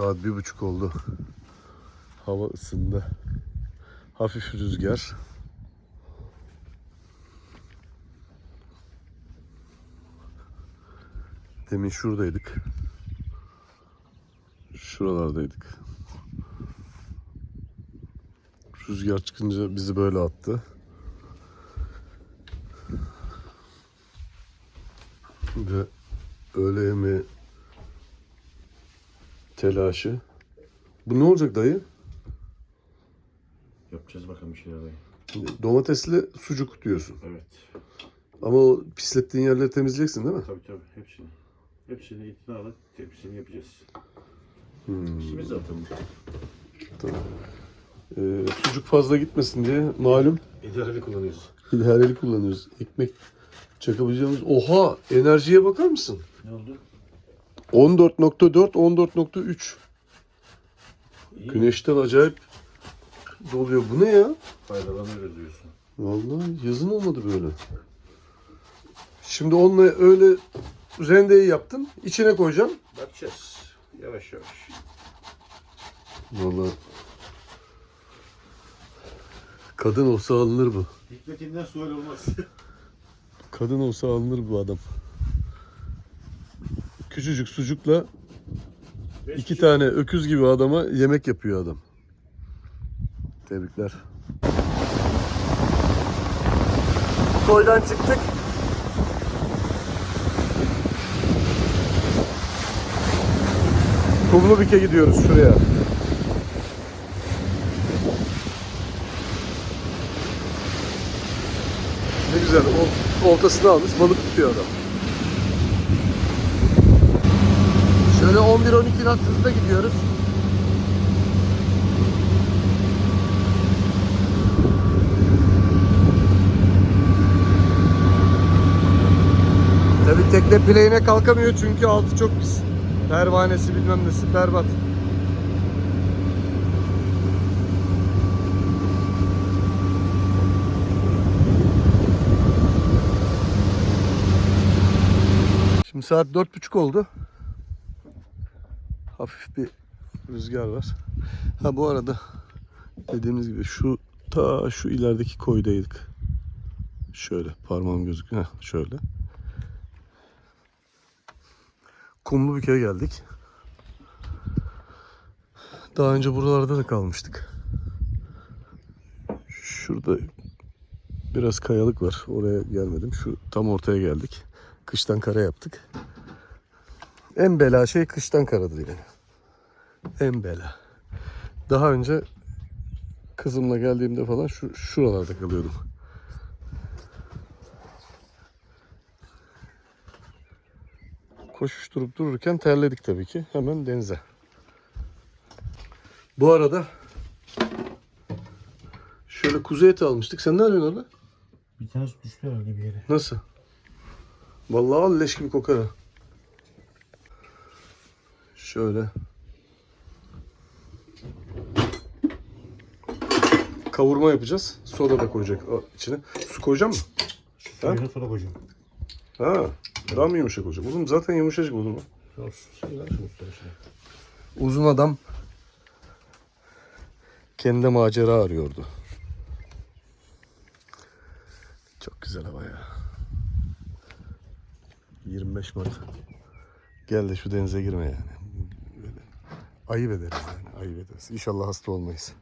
Saat bir buçuk oldu. Hava ısındı. Hafif rüzgar. Demin şuradaydık. Şuralardaydık. Rüzgar çıkınca bizi böyle attı. Ve öğle yemeği telaşı. Bu ne olacak dayı? Yapacağız bakalım bir şeyler dayı. Domatesli sucuk diyorsun. Evet. Ama o pislettiğin yerleri temizleyeceksin değil mi? Tabii tabii hepsini. Hepsini itine alıp hepsini yapacağız. Hmm. İşimiz zaten bu. Ee, sucuk fazla gitmesin diye malum İdareli kullanıyoruz. idareli kullanıyoruz. Ekmek çakabileceğimiz... Oha! Enerjiye bakar mısın? Ne oldu? 14.4, 14.3. İyi. Güneşten acayip doluyor. Bu ne ya? Faydalanıyoruz diyorsun. Vallahi yazın olmadı böyle. Şimdi onunla öyle rendeyi yaptım. İçine koyacağım. Bakacağız. Yavaş yavaş. Vallahi kadın olsa alınır bu. Hikmetinden sual olmaz. Kadın olsa alınır bu adam. Küçücük sucukla iki tane öküz gibi adama yemek yapıyor adam. Tebrikler. Koydan çıktık. Kumlubük'e gidiyoruz şuraya. Ne güzel. O, oltasını almış balık tutuyor adam. Şöyle 11-12 knot hızla gidiyoruz. Tabi tekne play'ine kalkamıyor çünkü altı çok pis. Pervanesi bilmem nesi berbat. Şimdi saat dört buçuk oldu. Hafif bir rüzgar var. Ha bu arada dediğimiz gibi şu ta şu ilerideki koydaydık. Şöyle parmağım gözüküyor. Heh, şöyle. Kumlu bir köye geldik. Daha önce buralarda da kalmıştık. Şurada biraz kayalık var. Oraya gelmedim. Şu tam ortaya geldik. Kıştan kara yaptık. En bela şey kıştan karadır yani. En bela. Daha önce kızımla geldiğimde falan şu şuralarda kalıyordum. Koşuşturup dururken terledik tabii ki. Hemen denize. Bu arada şöyle kuzu eti almıştık. Sen ne arıyorsun orada? Bir tanesi düştü herhalde bir yere. Nasıl? Vallahi al leş gibi kokar ha. Şöyle. Kavurma yapacağız. Soda da koyacak o içine. Su koyacak mı? Suyunu sonra koyacağım. Ha. Daha mı yumuşak olacak? Oğlum zaten yumuşacık olur mu? Üstüne şimdi. Uzun adam kendi macera arıyordu. Çok güzel hava ya. 25 Mart. Gel de şu denize girme yani. Ayıp ederiz yani. Ayıp ederiz. İnşallah hasta olmayız.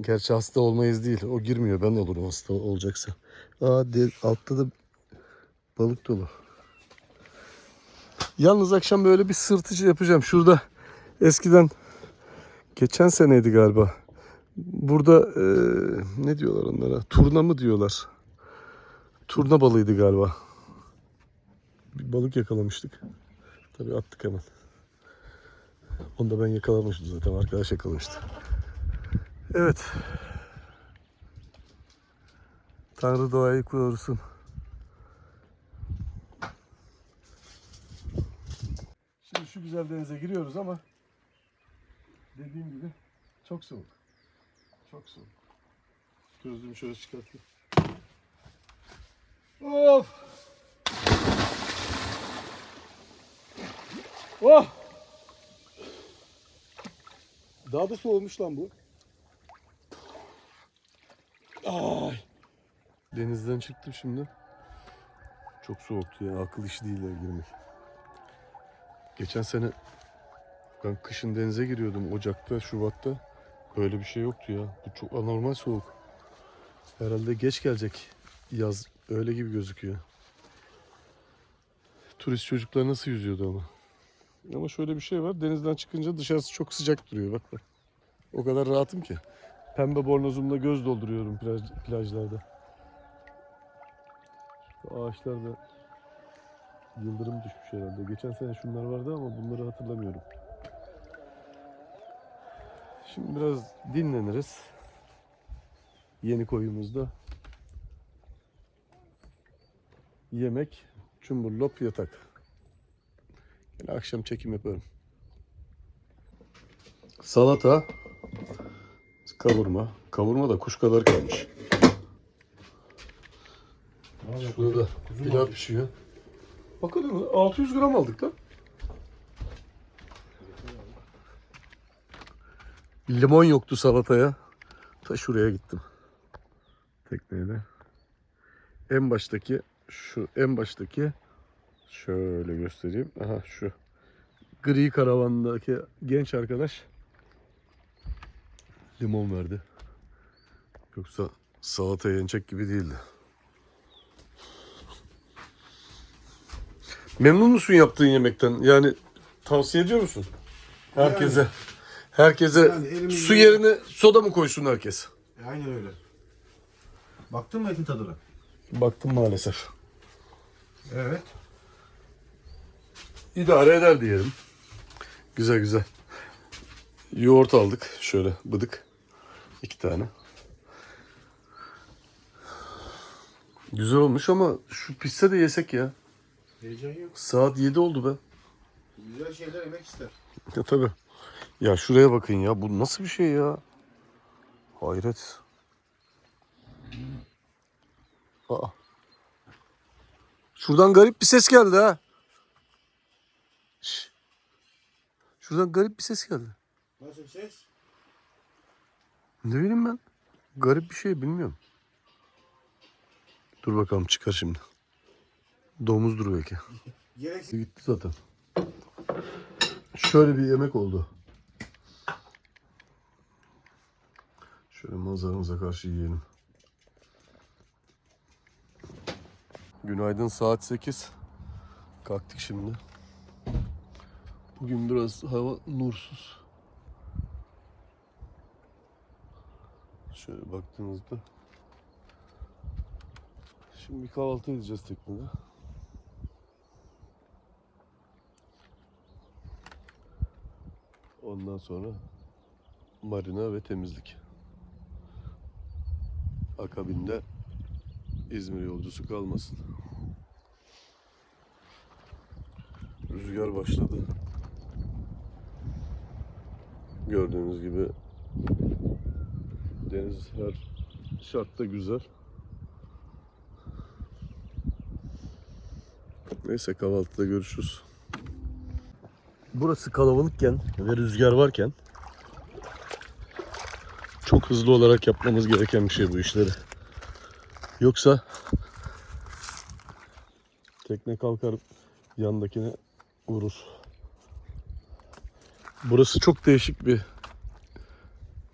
Gerçi hasta olmayız değil. O girmiyor. Ben olurum hasta olacaksa. Aa de, altta da balık dolu. Yalnız akşam böyle bir sırtıcı yapacağım. Şurada eskiden geçen seneydi galiba. Burada eee, ne diyorlar onlara? Turna mı diyorlar? Turna balığıydı galiba. Bir balık yakalamıştık. Tabii attık hemen. Onu da ben yakalamıştım zaten. Arkadaş yakalamıştı. Evet. Tanrı doğayı korusun. Şimdi şu güzel denize giriyoruz ama dediğim gibi çok soğuk. Çok soğuk. Gözlüğümü şöyle çıkartayım. Of! Oh! Daha da soğumuş lan bu. Ay. Denizden çıktım şimdi. Çok soğuktu ya. Akıl işi değil ya girmek. Geçen sene ben kışın denize giriyordum. Ocak'ta, Şubat'ta. Böyle bir şey yoktu ya. Bu çok anormal soğuk. Herhalde geç gelecek yaz. Öyle gibi gözüküyor. Turist çocuklar nasıl yüzüyordu ama. Ama şöyle bir şey var. Denizden çıkınca dışarısı çok sıcak duruyor. Bak bak. O kadar rahatım ki. Pembe bornozumla göz dolduruyorum plaj, plajlarda. Şu ağaçlarda yıldırım düşmüş herhalde. Geçen sene şunlar vardı ama bunları hatırlamıyorum. Şimdi biraz dinleniriz. Yeni koyumuzda yemek, çumburlop, yatak. Yine akşam çekim yaparım. Salata, kavurma. Kavurma da kuş kadar kalmış. Şurada da pilav pişiyor. Bakalım 600 gram aldık lan. Limon yoktu salataya. Ta şuraya gittim. Tekneyle. En baştaki şu en baştaki şöyle göstereyim. Aha şu gri karavandaki genç arkadaş limon verdi. Yoksa salata yenecek gibi değildi. Memnun musun yaptığın yemekten? Yani tavsiye ediyor musun? Herkese. Herkese Yani su yerine soda mı koysun herkes? E, Aynen öyle. Baktın mı etin tadına? Baktım maalesef. Evet. İdare eder diyelim. Güzel güzel. Yoğurt aldık. Şöyle bıdık. iki tane. Güzel olmuş ama şu pisse de yesek ya. Heyecan yok. Saat 7 oldu be. Güzel şeyler yemek ister. Ya tabii. Ya şuraya bakın ya. Bu nasıl bir şey ya? Hayret. Aa. Şuradan garip bir ses geldi ha. Şuradan garip bir ses geldi. Nasıl bir ses? Ne bileyim ben. Garip bir şey bilmiyorum. Dur bakalım çıkar şimdi. Domuzdur belki. Gereksiz. Gitti zaten. Şöyle bir yemek oldu. Şöyle manzaramıza karşı yiyelim. Günaydın saat 8. Kalktık şimdi. Bugün biraz hava nursuz. Şöyle baktığınızda. Şimdi bir kahvaltı edeceğiz teknede. Ondan sonra marina ve temizlik. Akabinde İzmir yolcusu kalmasın. Rüzgar başladı. Gördüğünüz gibi deniz her şartta güzel. Neyse kahvaltıda görüşürüz. Burası kalabalıkken ve rüzgar varken çok hızlı olarak yapmamız gereken bir şey bu işleri. Yoksa tekne kalkar yandakine vurur. Burası çok değişik bir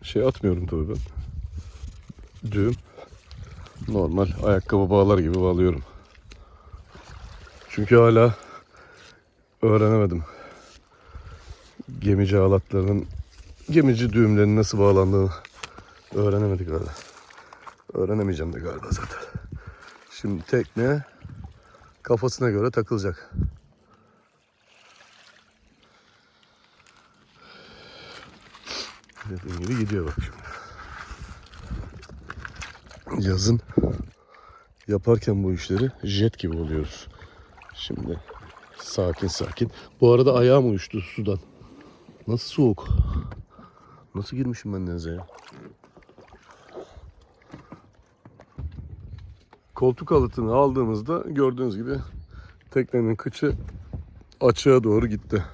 şey atmıyorum tabii ben. Düğüm. Normal ayakkabı bağlar gibi bağlıyorum. Çünkü hala öğrenemedim gemici alatlarının gemici düğümlerinin nasıl bağlandığını öğrenemedik hala. Öğrenemeyeceğim de galiba zaten. Şimdi tekne kafasına göre takılacak. Dediğim gibi gidiyor bak şimdi. Yazın yaparken bu işleri jet gibi oluyoruz. Şimdi sakin sakin. Bu arada ayağım uyuştu sudan. Nasıl soğuk? Nasıl girmişim ben denize ya? Koltuk alıtını aldığımızda gördüğünüz gibi teknenin kıçı açığa doğru gitti.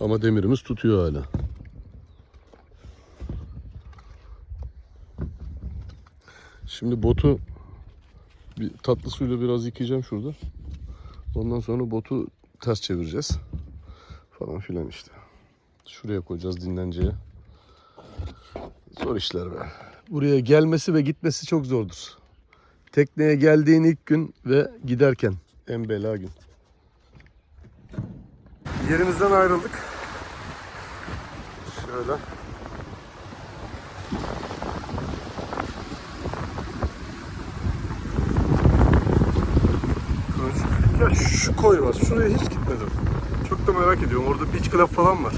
Ama demirimiz tutuyor hala. Şimdi botu bir tatlı suyla biraz yıkayacağım şurada. Ondan sonra botu ters çevireceğiz. Falan filan işte. Şuraya koyacağız dinlenceye. Zor işler be. Buraya gelmesi ve gitmesi çok zordur. Tekneye geldiğin ilk gün ve giderken en bela gün. Yerimizden ayrıldık. Şöyle. Ya şu koy var. Şuraya hiç gitmedim. Çok da merak ediyorum. Orada beach club falan var.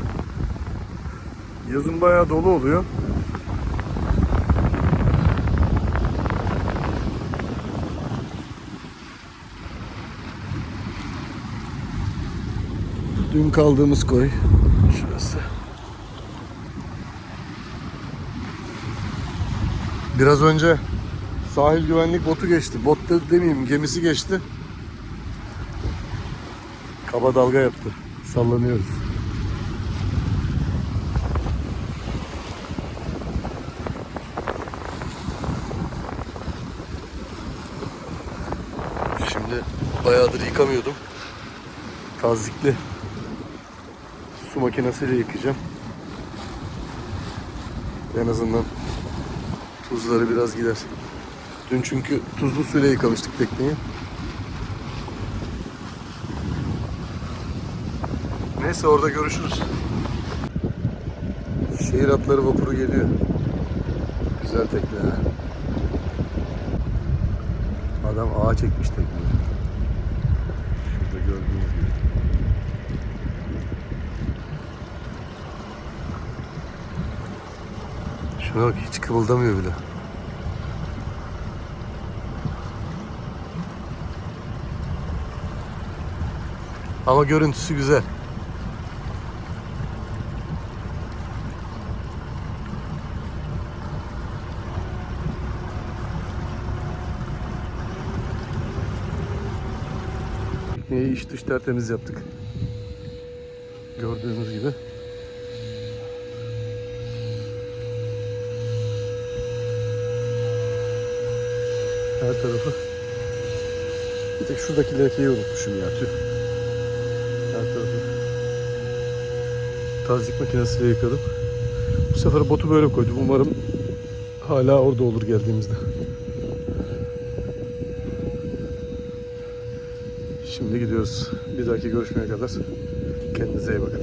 Yazın bayağı dolu oluyor. Dün kaldığımız koy. Şurası. Biraz önce sahil güvenlik botu geçti. Bot da demeyeyim gemisi geçti. Kaba dalga yaptı. Sallanıyoruz. Şimdi bayağıdır yıkamıyordum. Tazikli su makinesiyle yıkayacağım. En azından tuzları biraz gider. Dün çünkü tuzlu suyla yıkamıştık tekneyi. Neyse orada görüşürüz. Şehir atları vapuru geliyor. Güzel tekne. Adam ağa çekmiş tekneyi. Şurada gördüğünüz gibi. Şuna bak hiç kıvıldamıyor bile. Ama görüntüsü güzel. Tekneyi iç dış tertemiz yaptık. Gördüğünüz gibi. Her tarafı. Bir tek şuradaki lekeyi unutmuşum ya tüh. Her tarafı. Tazik makinesiyle yıkadım. Bu sefer botu böyle koydum. Umarım hala orada olur geldiğimizde. Şimdi gidiyoruz. Bir dahaki görüşmeye kadar kendinize iyi bakın.